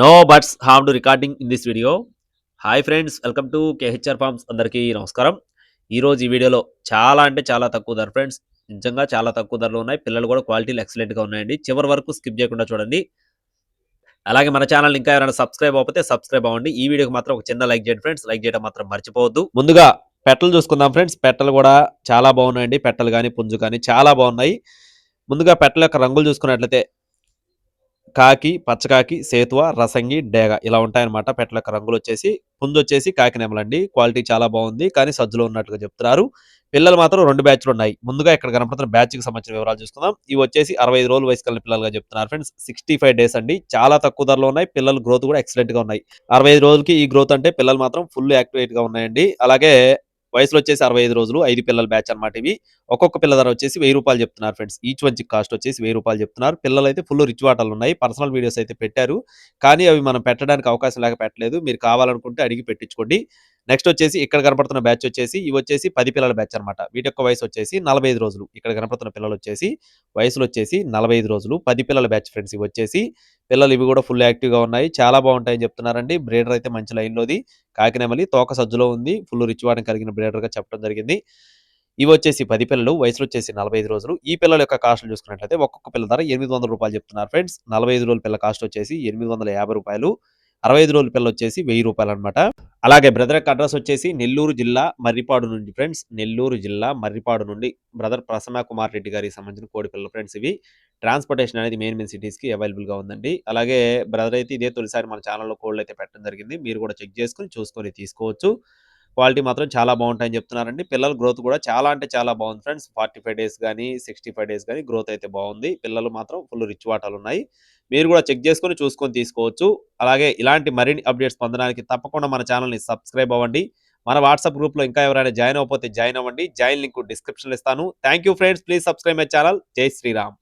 No buts harm to recording in this video hi friends welcome to KHR farms అందరికీ నమస్కారం. ఈరోజు ఈ వీడియోలో చాలా అంటే చాలా తక్కువ ధర ఫ్రెండ్స్ నిజంగా చాలా తక్కువ ధరలో ఉన్నాయి. పిల్లలు కూడా క్వాలిటీలు ఎక్సలెంట్గా ఉన్నాయండి. చివరి వరకు స్కిప్ చేయకుండా చూడండి. అలాగే మన ఛానల్ ఇంకా ఎవరైనా సబ్స్క్రైబ్ అవ్వకపోతే సబ్స్క్రైబ్ అవ్వండి. ఈ వీడియోకి మాత్రం ఒక చిన్న లైక్ చేయండి ఫ్రెండ్స్ లైక్ చేయడం మాత్రం మర్చిపోవద్దు. ముందుగా పెట్టలు చూసుకుందాం ఫ్రెండ్స్ పెట్టలు కూడా చాలా బాగున్నాయండి. పెట్టలు కానీ పుంజు కానీ చాలా బాగున్నాయి. ముందుగా పెట్టల యొక్క రంగులు చూసుకున్నట్లయితే కాకి పచ్చకాకి సేతువ రసంగి డేగ ఇలా ఉంటాయన్నమాట. పెట్టల రంగులు వచ్చేసి పుంజు వచ్చేసి కాకి నెమలండి. క్వాలిటీ చాలా బాగుంది. కానీ సజ్జలో ఉన్నట్టుగా చెప్తున్నారు. పిల్లలు మాత్రం రెండు బ్యాచ్లు ఉన్నాయి ముందుగా ఇక్కడ కనపడుతున్న బ్యాచ్కి సంబంధించిన వివరాలు చూసుకుందాం. ఇవి వచ్చేసి అరవై ఐదు రోజులు వయసు కలిగిన పిల్లలుగా చెప్తున్నారు ఫ్రెండ్స్. సిక్స్టీ ఫైవ్ డేస్ అండి. చాలా తక్కువ ధరలో ఉన్నాయి. పిల్లల గ్రోత్ కూడా ఎక్సలెంట్గా ఉన్నాయి. అరవై ఐదు రోజులకి ఈ గ్రోత్ అంటే పిల్లలు మాత్రం ఫుల్ యాక్టివేట్గా ఉన్నాయండి. అలాగే వయసులో వచ్చేసి అరవై ఐదు రోజులు ఐదు పిల్లల బ్యాచ్ అనమాట ఇవి. ఒక్కొక్క పిల్ల ధర వచ్చేసి వెయ్యి రూపాయలు చెప్తున్నారు ఫ్రెండ్స్. ఈచ్ వన్ కాస్ట్ వచ్చేసి వెయ్యి రూపాయలు చెప్తున్నారు. పిల్లలు అయితే ఫుల్ రిచ్ వాటర్లు ఉన్నాయి. పర్సనల్ వీడియోస్ అయితే పెట్టారు. కానీ అవి మనం పెట్టడానికి అవకాశం లేక పెట్టలేదు. మీరు కావాలనుకుంటే అడిగి పెట్టించుకోండి. నెక్స్ట్ వచ్చేసి ఇక్కడ కనపడుతున్న బ్యాచ్ వచ్చేసి ఇవి వచ్చేసి పది పిల్లల బ్యాచ్ అనమాట వీటి యొక్క వయసు వచ్చేసి నలభై ఐదు రోజులు. ఇక్కడ కనపడుతున్న పిల్లలు వచ్చేసి వయసులో వచ్చేసి నలభై ఐదు రోజులు. పది పిల్లల బ్యాచ్ ఫ్రెండ్స్ ఇవి వచ్చేసి. పిల్లలు ఇవి కూడా ఫుల్ యాక్టివ్గా ఉన్నాయి. చాలా బాగుంటాయని చెప్తున్నారండి. బ్రేడర్ అయితే మంచి లైన్లోది. కాకినెమలి తోక సజ్జులో ఉంది. ఫుల్ రిచ్ వాడని కలిగిన బ్రేడర్గా చెప్పడం జరిగింది. ఇవి వచ్చేసి పది పిల్లలు. వయసులో వచ్చేసి నలభై ఐదు రోజులు. ఈ పిల్లల యొక్క కాస్ట్లు చూసుకున్నట్లయితే ఒక్కొక్క పిల్ల ధర ఎనిమిది వందల రూపాయలు చెప్తున్నారు ఫ్రెండ్స్. నలభై ఐదు రోజుల పిల్ల కాస్ట్ వచ్చేసి ఎనిమిది వందల యాభై రూపాయలు. అరవై ఐదు రోజుల పిల్ల వచ్చేసి వెయ్యి రూపాయలు అనమాట అలాగే బ్రదర్ యొక్క అడ్రస్ వచ్చేసి నెల్లూరు జిల్లా మర్రిపాడు నుండి ఫ్రెండ్స్ నెల్లూరు జిల్లా మర్రిపాడు నుండి బ్రదర్ ప్రసన్న కుమార్ రెడ్డి గారికి సంబంధించిన కోడిపిల్ల ఫ్రెండ్స్ ఇవి. ట్రాన్స్పోర్టేషన్ అనేది మెయిన్ మెయిన్ సిటీస్కి అవైలబుల్గా ఉందండి. అలాగే బ్రదర్ అయితే ఇదే తొలిసారి మన ఛానల్లో కోళ్ళు అయితే పెట్టడం జరిగింది. మీరు కూడా చెక్ చేసుకుని చూసుకొని తీసుకోవచ్చు. క్వాలిటీ మాత్రం చాలా బాగుంటాయని చెప్తున్నారండి. పిల్లల గ్రోత్ కూడా చాలా అంటే చాలా బాగుంది ఫ్రెండ్స్. ఫార్టీ ఫైవ్ డేస్ కానీ సిక్స్టీ ఫైవ్ డేస్ కానీ గ్రోత్ అయితే బాగుంది. పిల్లలు మాత్రం ఫుల్ రిచ్ వాటాలు ఉన్నాయి. మీరు కూడా చెక్ చేసుకొని చూసుకొని తీసుకోవచ్చు. అలాగే ఇలాంటి మరిన్ని అప్డేట్స్ పొందడానికి తప్పకుండా మన ఛానల్ని సబ్స్క్రైబ్ అవ్వండి. మన వాట్సాప్ గ్రూప్లో ఇంకా ఎవరైనా జాయిన్ అవ్వకపోతే జాయిన్ అవ్వండి. జాయిన్ లింక్ డిస్క్రిప్షన్లో ఇస్తాను. Thank you friends. Please subscribe my channel. జై శ్రీరామ్.